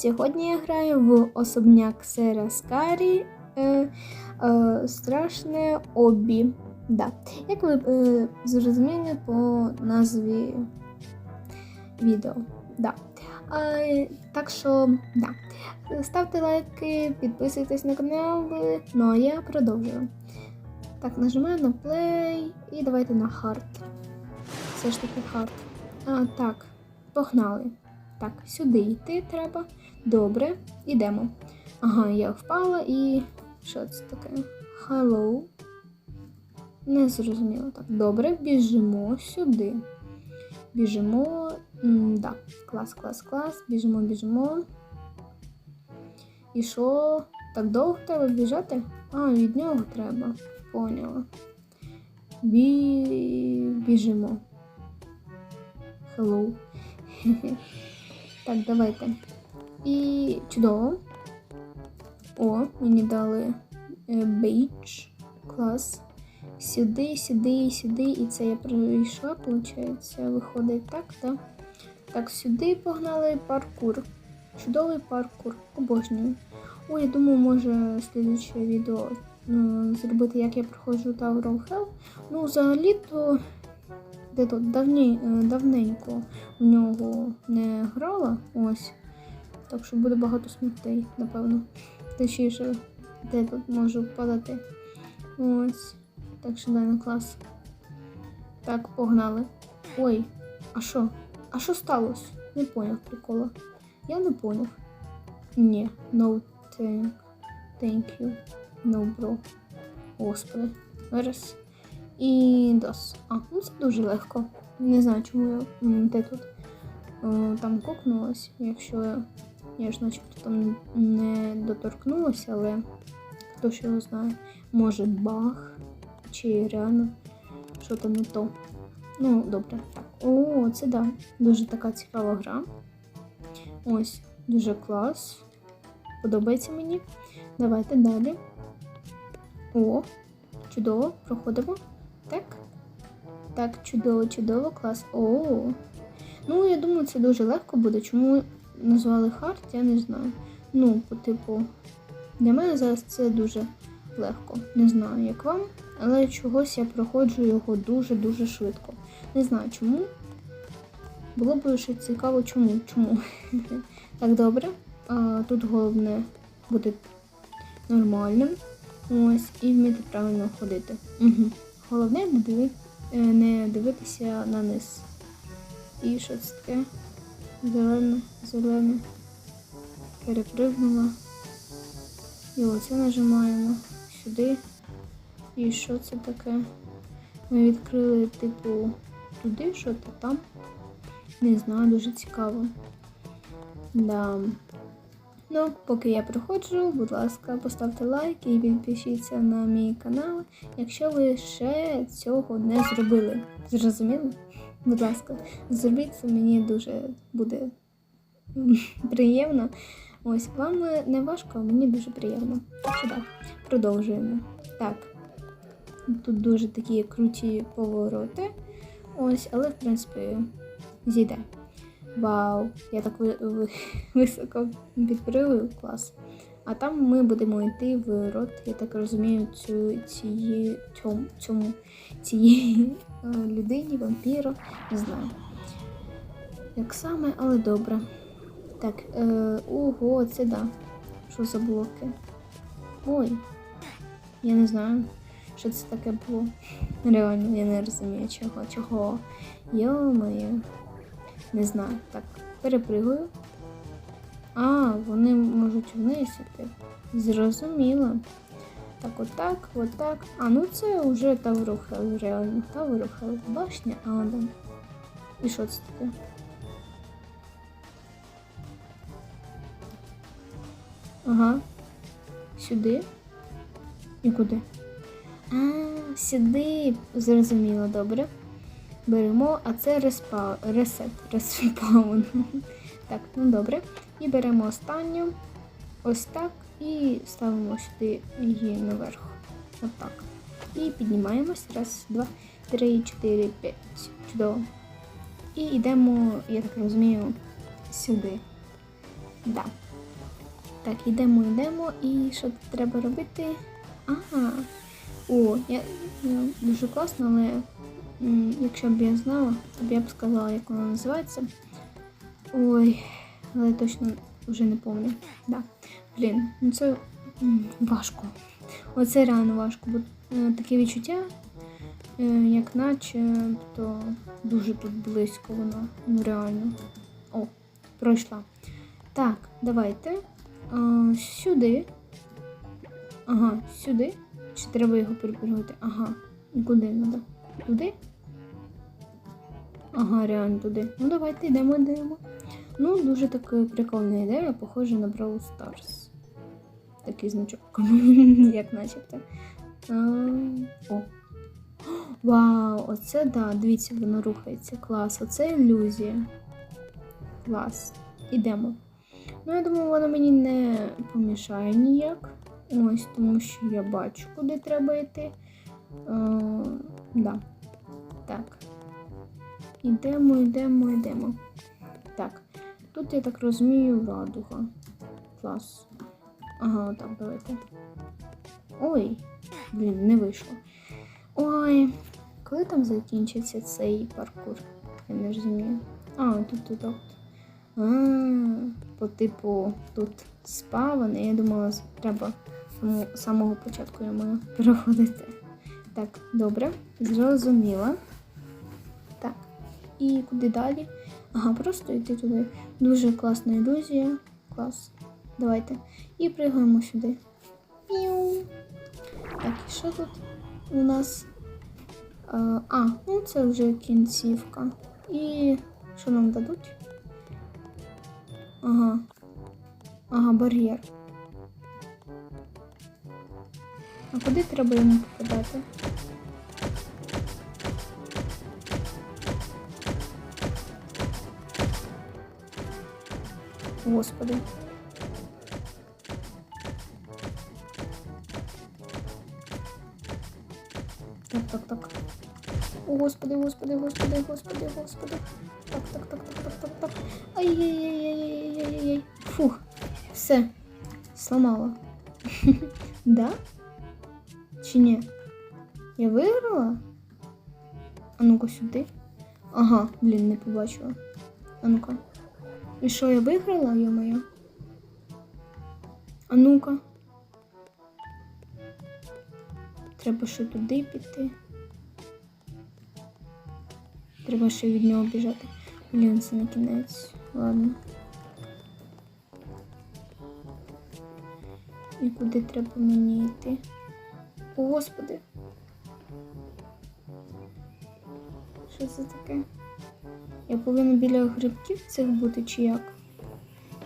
Сьогодні я граю в особняк Сера Скарі е, е, Страшне обі. Да. Як ви е, зрозуміли по назві відео. Да. А, так що, да. Ставте лайки, підписуйтесь на канал. Ну а я продовжую. Так, нажимаю на play і давайте на hard. Все ж таки hard. А, так, погнали. Так, сюди йти треба. Добре, ідемо. Ага, я впала і. Що це таке? Hello. Не зрозуміло. Так, добре, біжимо сюди. Біжимо. М, да, клас, клас, клас. Біжимо, біжимо. І що? Так довго треба біжати? А, від нього треба. Поняла. Бі... Біжимо. Hello. Так, давайте. І чудово. О, мені дали е, бейдж. Клас. Сюди, сюди, сюди. І це я пройшла, виходить. Виходить так, так? Так, сюди погнали паркур. Чудовий паркур. Обожнюю. О, я думаю, може слідуче відео ну, зробити, як я проходжу Tower of Hell. Ну, взагалі-то де тут давні, е, давненько в нього не грала. Ось. Так що буде багато смертей, напевно. Точніше, де тут можу впадати. Ось. Так що дай на клас. Так, погнали. Ой, а що? А що сталося? Не поняв прикола. Я не поняв. Ні, no thank, thank you. No bro. Господи. Зараз. І DOS. А, ну це дуже легко. Не знаю, чому я де тут е, там кокнулась, якщо я, я ж начебто там не доторкнулася, але хто ж його знає. Може баг, чи реально що то не то. Ну, добре. О, це да. Дуже така цікава гра. Ось, дуже клас. Подобається мені. Давайте далі. О, чудово, проходимо. Так. Так, чудово, чудово, клас. О. Ну, я думаю, це дуже легко буде. Чому назвали хард, я не знаю. Ну, по типу, для мене зараз це дуже легко. Не знаю, як вам, але чогось я проходжу його дуже-дуже швидко. Не знаю чому. Було б ще цікаво, чому. Чому? Так, добре. Тут головне бути нормальним. Ось, і вміти правильно ходити. Головне не, е, не дивитися на низ. І що це таке? Зелене, зелене. Перепригнула. І оце нажимаємо сюди. І що це таке? Ми відкрили, типу, туди, що то там. Не знаю, дуже цікаво. Да. Ну, поки я проходжу, будь ласка, поставте лайк і підпишіться на мій канал, якщо ви ще цього не зробили. Зрозуміли? Будь ласка, зробіть це мені дуже буде приємно. Ось вам не важко, а мені дуже приємно. Так продовжуємо. Так, тут дуже такі круті повороти. Ось, але в принципі зійде. Вау, я так ви- ви- високо підпригую, клас. А там ми будемо йти в рот, я так розумію, цю, цієї, цьому, цьому, цієї е, людині, вампіру, не знаю. Як саме, але добре. Так, е, ого, це да. Що за блоки? Ой, я не знаю, що це таке було. Реально, я не розумію, чого, чого. Йо-моє. Не знаю. Так, перепригую. А, вони можуть вниз. Зрозуміло. Так, отак, отак. А, ну це вже Таврухел, реально. Таврухел. Башня Адам. І що це таке? Ага. Сюди. І куди? А, сюди. Зрозуміло, добре. Беремо, а це респа... ресет, респаун. Так, ну добре. І беремо останню. Ось так. І ставимо сюди її наверх. Отак. І піднімаємось. Раз, два, три, чотири, п'ять. Чудово. І йдемо, я так розумію, сюди. Да. Так, йдемо, йдемо. І що тут треба робити? Ага. О, я, я дуже класно, але якщо б я знала, то б я б сказала, як воно називається. Ой, але я точно вже не пам'ятаю. Да. Блін, ну це важко. Оце реально важко, бо е, таке відчуття, е, як наче, то дуже тут близько воно. Ну реально. О, пройшла. Так, давайте. А, сюди. Ага, сюди. Чи треба його перепригнути? Ага. Куди треба? Туди? Ага, реально туди. Ну давайте йдемо, йдемо. Ну, дуже така прикольна ідея, похожа на Brawl Stars. Такий значок, як начебто. А, О. Вау, оце да, дивіться, воно рухається. Клас, оце ілюзія. Клас. Ідемо. Ну, я думаю, воно мені не помішає ніяк. Ось, тому що я бачу, куди треба йти. А, да. Так. Ідемо, йдемо, йдемо. Так. Тут, я так розумію, радуга. Клас. Ага, так, давайте. Ой, блін, не вийшло. Ой, коли там закінчиться цей паркур? Я не розумію. А, тут тут от. А, по типу тут спавани. Я думала, треба з самого початку я маю переходити. Так, добре, зрозуміла. Так, і куди далі? Ага, просто йти туди. Дуже класна ілюзія. Клас. Давайте. І пригаємо сюди. Піу. Так, і що тут у нас? А, ну це вже кінцівка. І що нам дадуть? Ага. Ага, бар'єр. А куди треба йому попадати? Господи. Так, так, так. О, господи, господи, господи, господи, господи. Так, так, так, так, так, так, так. Ай-яй-яй-яй-яй-яй-яй. Фух. Все. Сломала. Да? Чи ні? Я виграла? А ну-ка сюди. Ага, блін, не побачила. А ну-ка. І що, я виграла, йо-моє? А ну-ка. Треба ще туди піти. Треба ще від нього біжати. Блін, це на кінець. Ладно. І куди треба мені йти? О, Господи. Що це таке? Я повинна біля грибків цих бути чи як?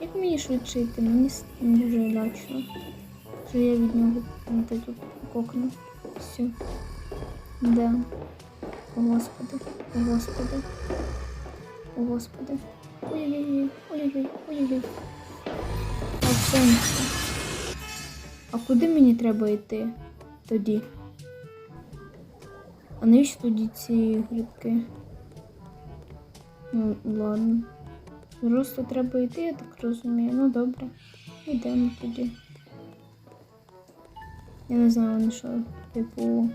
Як мені швидше йти? Мені дуже лячно. Що я від нього ну, тут кокну. Все. Да. О, Господи. О, Господи. О, Господи. Ой-ой-ой. Ой-ой-ой. Ой-ой-ой. А сонце. А куди мені треба йти тоді? А навіщо тоді ці грибки? Ну, ладно. Просто треба йти, я так розумію. Ну добре. Йдемо тоді. Я не знаю, вони що, типу,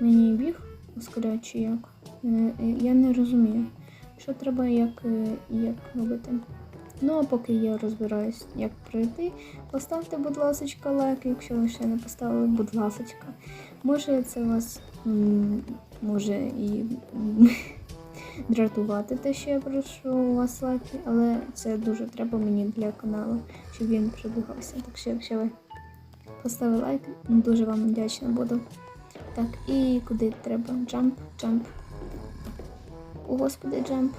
мені біг ускоряють чи як. Е, е, Я не розумію, що треба як, е, як робити. Ну, а поки я розбираюсь, як пройти, поставте, будь ласка, лайк, якщо ви ще не поставили, будь ласка. Може це вас може і дратувати те, що я прошу у вас лайки, але це дуже треба мені для каналу, щоб він продвигався. Так що, якщо ви поставили лайк, дуже вам вдячна буду. Так, і куди треба? Джамп, джамп. О, господи, джамп.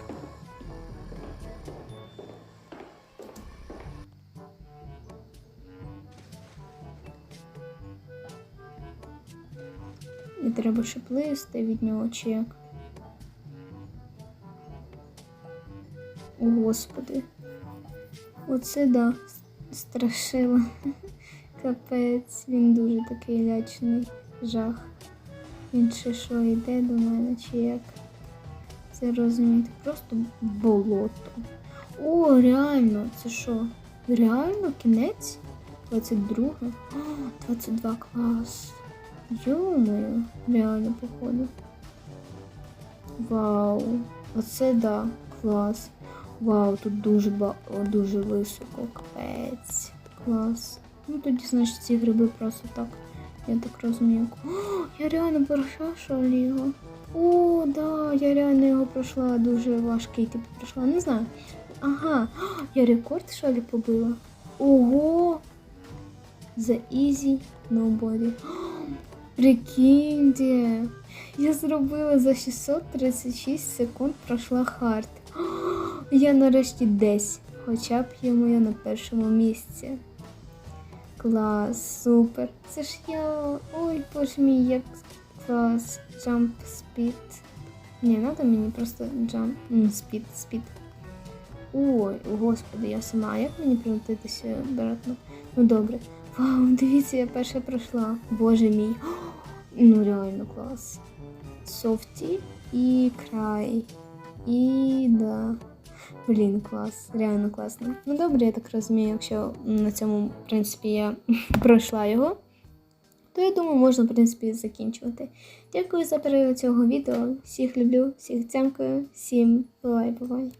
І треба ще плисти від нього чи як. О, Господи. Оце да, страшило. Капець, він дуже такий лячний жах. Він ще що йде до мене, чи як? Це розумієте, просто болото. О, реально, це що? Реально кінець? 22. О, 22 клас. Йомою, реально походу. Вау. Оце да, клас. Вау, тут дуже ба... о, дуже високо. Капець. Клас. Ну тоді, значить, ці гриби просто так. Я так розумію. О, я реально пройшла шаліго. О, да, я реально його пройшла дуже важкий, типу пройшла. Не знаю. Ага, О, я рекорд ли побила. Ого! За easy nobody. Прикиньте. Я зробила за 636 секунд пройшла хард. Я нарешті десь. Хоча б йому я на першому місці. Клас, супер. Це ж я. Ой, боже мій, як клас. Jump speed. Ні, надо мені просто jump. м, Speed, speed. Ой, господи, я сама. Як мені прилетитися обратно? Ну добре. Вау, дивіться, я перша пройшла. Боже мій. Ну реально клас. Софті і край. І да. Блін, клас, реально класно. Ну добре, я так розумію, якщо на цьому, в принципі, я пройшла його, то я думаю, можна, в принципі, закінчувати. Дякую за перегляд цього відео. Всіх люблю, всіх дякую, всім бувай, бувай.